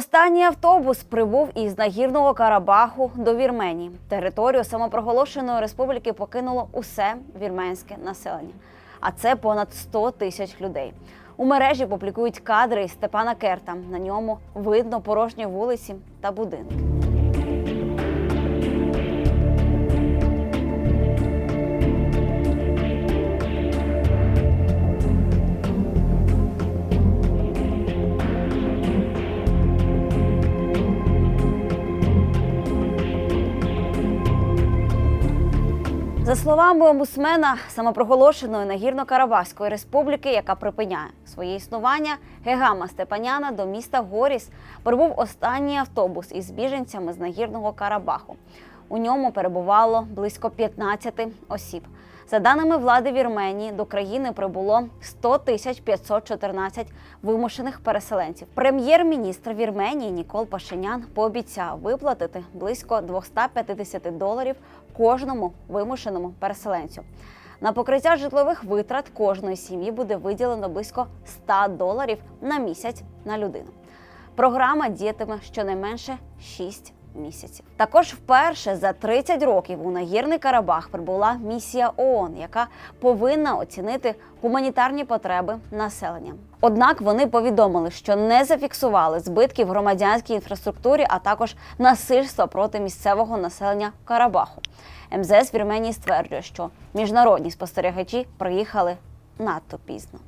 Останній автобус прибув із нагірного Карабаху до Вірменії. Територію самопроголошеної республіки покинуло усе вірменське населення, а це понад 100 тисяч людей. У мережі публікують кадри Степана Керта. На ньому видно порожні вулиці та будинки. За словами омбусмена самопроголошеної нагірно-карабахської республіки, яка припиняє своє існування, Гегама Степаняна до міста Горіс прибув останній автобус із біженцями з нагірного Карабаху. У ньому перебувало близько 15 осіб. За даними влади Вірменії, до країни прибуло 100 тисяч 514 вимушених переселенців. Прем'єр-міністр Вірменії Нікол Пашинян пообіцяв виплатити близько 250 доларів кожному вимушеному переселенцю. На покриття житлових витрат кожної сім'ї буде виділено близько 100 доларів на місяць на людину. Програма діятиме щонайменше 6 місяців. Також вперше за 30 років у нагірний Карабах прибула місія ООН, яка повинна оцінити гуманітарні потреби населення. Однак вони повідомили, що не зафіксували збитків громадянській інфраструктурі, а також насильства проти місцевого населення Карабаху. МЗС Вірменії стверджує, що міжнародні спостерігачі приїхали надто пізно.